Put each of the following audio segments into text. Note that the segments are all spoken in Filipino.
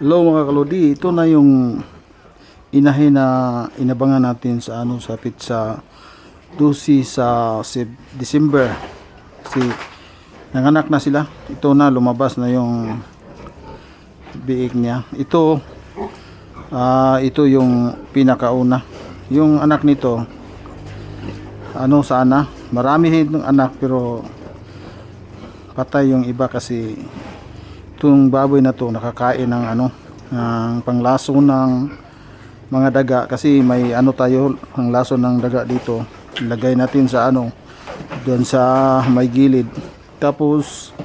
Hello mga kalodi, ito na yung inahin na inabangan natin sa ano sa pizza 12 sa Sep- December. Kasi nanganak na sila. Ito na lumabas na yung biik niya. Ito ah ito yung pinakauna. Yung anak nito ano sana, marami itong anak pero patay yung iba kasi itong baboy na to nakakain ng ano ng panglaso ng mga daga. Kasi may ano tayo ang laso ng daga dito. Ilagay natin sa ano doon sa may gilid. Tapos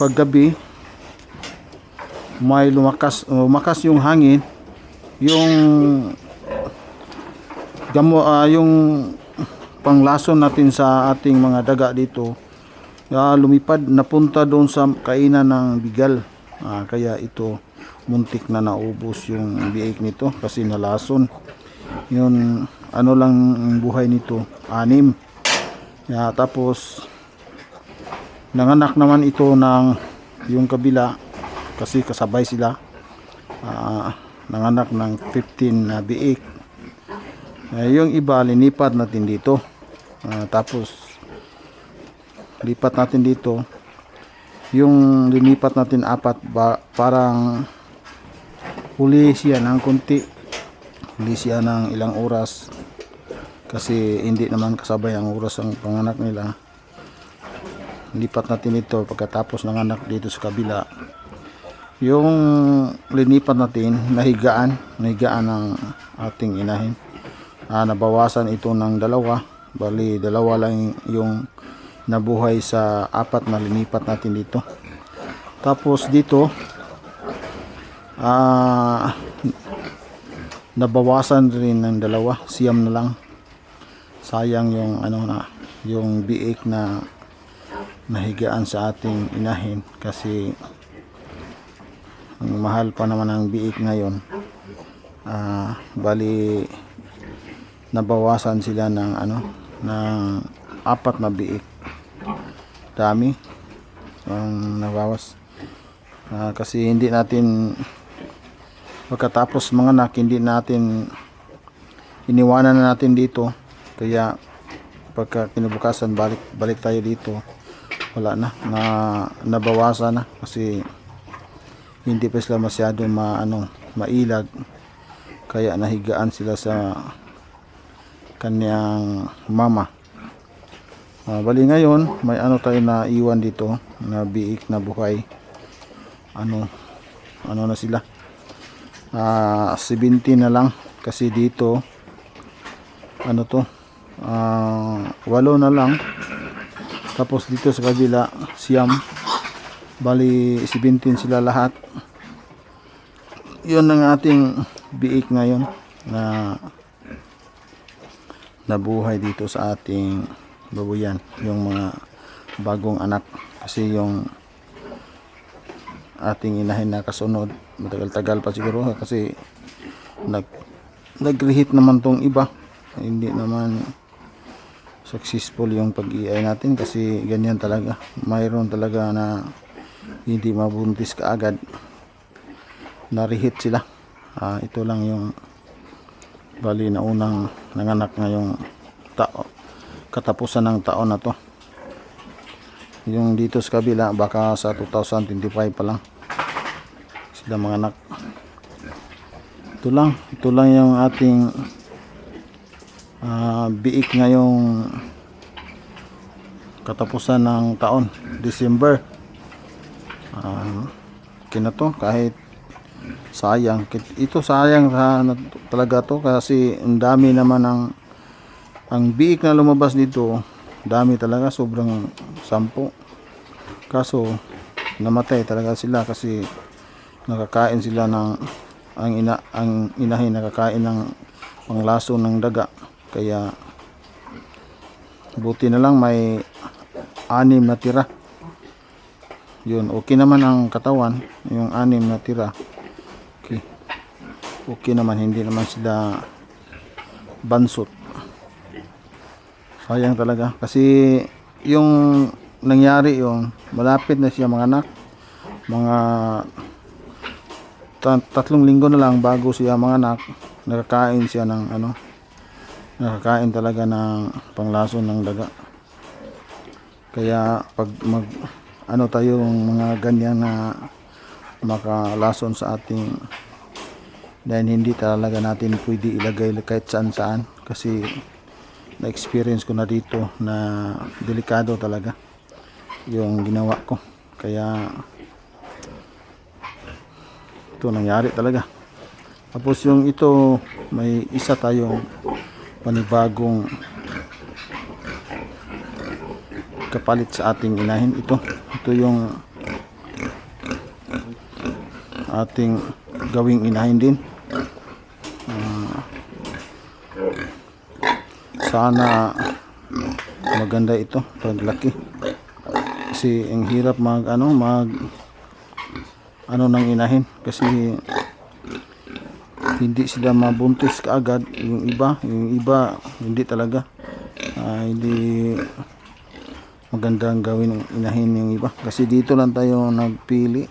paggabi may lumakas lumakas yung hangin. Yung gamo ah, yung panglason natin sa ating mga daga dito ah, lumipad napunta doon sa kainan ng bigal. Ah, kaya ito muntik na naubos yung biik nito kasi nalason. Yun ano lang ang buhay nito? Anim. Ya, tapos nanganak naman ito ng yung kabila kasi kasabay sila. Ah, nanganak ng 15 na biik. Eh, yung iba linipat natin dito. Ah, tapos lipat natin dito. Yung linipat natin apat ba, parang huli siya ng konti huli siya ng ilang oras. Kasi hindi naman kasabay ang oras ang panganak nila. Lipat natin ito pagkatapos ng anak dito sa kabila. Yung linipat natin nahigaan nahigaan ng ating inahin. Ah, nabawasan ito ng dalawa. Bali dalawa lang yung nabuhay sa apat na linipat natin dito. Tapos dito ah nabawasan rin ng dalawa siyam na lang. Sayang yung ano na yung biik na nahigaan sa ating inahin kasi ang mahal pa naman ang biik ngayon. Ah bali nabawasan sila ng ano ng apat na biik dami. Ang nabawas. Ah, kasi hindi natin pagkatapos mga anak hindi natin iniwanan na natin dito. Kaya pagka kinabukasan balik balik tayo dito. Wala na. Na nabawasan na. Kasi hindi pa sila masyado ma, ano, mailag kaya nahigaan sila sa kanyang mama Ah, bali ngayon, may ano tayo na iwan dito na biik na buhay. Ano ano na sila? Ah, 17 na lang kasi dito ano to? Ah, walo na lang. Tapos dito sa kabila, siyam. Bali 17 sila lahat. 'Yun ang ating biik ngayon na nabuhay dito sa ating babuyan yung mga bagong anak. Kasi yung ating inahin na kasunod matagal-tagal pa siguro kasi nag nag-reheat naman tong iba. Hindi naman successful yung pag-iay natin kasi ganyan talaga. Mayroon talaga na hindi mabuntis kaagad. Na-reheat sila. Ah, ito lang yung bali na unang nanganak ngayong tao katapusan ng taon na to. Yung dito sa kabila baka sa 2025 pa lang. Sila mga anak. Ito lang. Ito lang yung ating ah, biik ngayong katapusan ng taon December. Uh, kinato kahit sayang. Ito sayang sa talaga to kasi ang dami naman ng ang biik na lumabas dito dami talaga sobrang sampo. Kaso namatay talaga sila kasi nakakain sila ng ang ina ang inahin nakakain ng panglaso ng daga. Kaya buti na lang may anim na tira. Yun okay naman ang katawan yung anim na tira. Okay. Okay naman hindi naman sila bansot sayang talaga. Kasi yung nangyari yung malapit na siya mga anak mga ta- tatlong linggo na lang bago siya mga anak nakakain siya ng ano nakakain talaga ng panglason ng daga. Kaya pag mag ano tayong mga ganyan na makalason sa ating dahil hindi talaga natin pwede ilagay kahit saan saan kasi na experience ko na dito na delikado talaga yung ginawa ko. Kaya ito nangyari talaga. Tapos yung ito may isa tayong panibagong kapalit sa ating inahin ito. Ito yung ating gawing inahin din sana maganda ito. Paglaki kasi ang hirap mag ano mag ano nang inahin. Kasi hindi sila mabuntis kaagad. Yung iba yung iba hindi talaga. Ah, hindi magandang gawin inahin yung iba. Kasi dito lang tayo nagpili.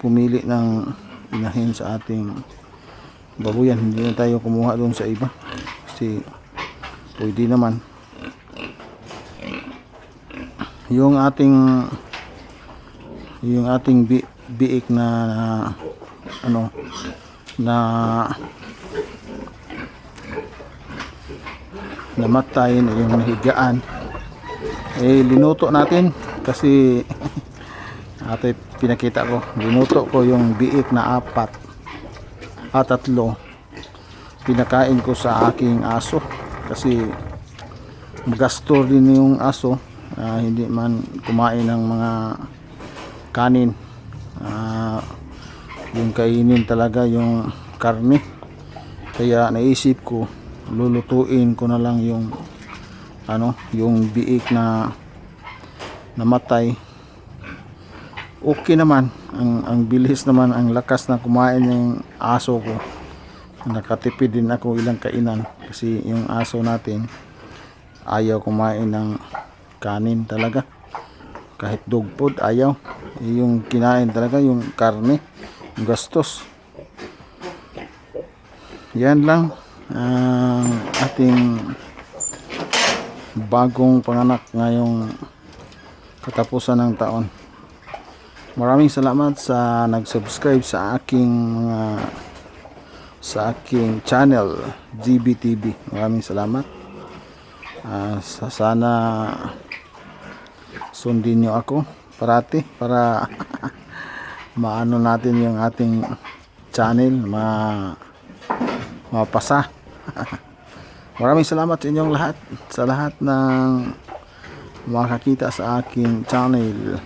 Pumili ng inahin sa ating babuyan. Hindi na tayo kumuha doon sa iba. Kasi pwede naman. Yung ating yung ating bi biik na, na ano na namatay na yung nahigaan eh linuto natin kasi ate pinakita ko linuto ko yung biik na apat at tatlo. Pinakain ko sa aking aso kasi magastor din yung aso ah, hindi man kumain ng mga kanin. Ah, yung kainin talaga yung karne. Kaya naisip ko lulutuin ko na lang yung ano yung biik na namatay. Okay naman ang, ang bilis naman ang lakas na kumain ng aso ko nakatipid din ako ilang kainan kasi yung aso natin ayaw kumain ng kanin talaga. Kahit dog food ayaw. Eh, yung kinain talaga yung karne yung gastos. Yan lang ang ating bagong panganak ngayong katapusan ng taon. Maraming salamat sa nag-subscribe sa aking mga sa aking channel GBTV. Maraming salamat. Sa sana sundin niyo ako parati para maano natin yung ating channel ma mapasa. Maraming salamat sa inyong lahat sa lahat ng makakita sa aking channel.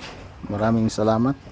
Maraming salamat.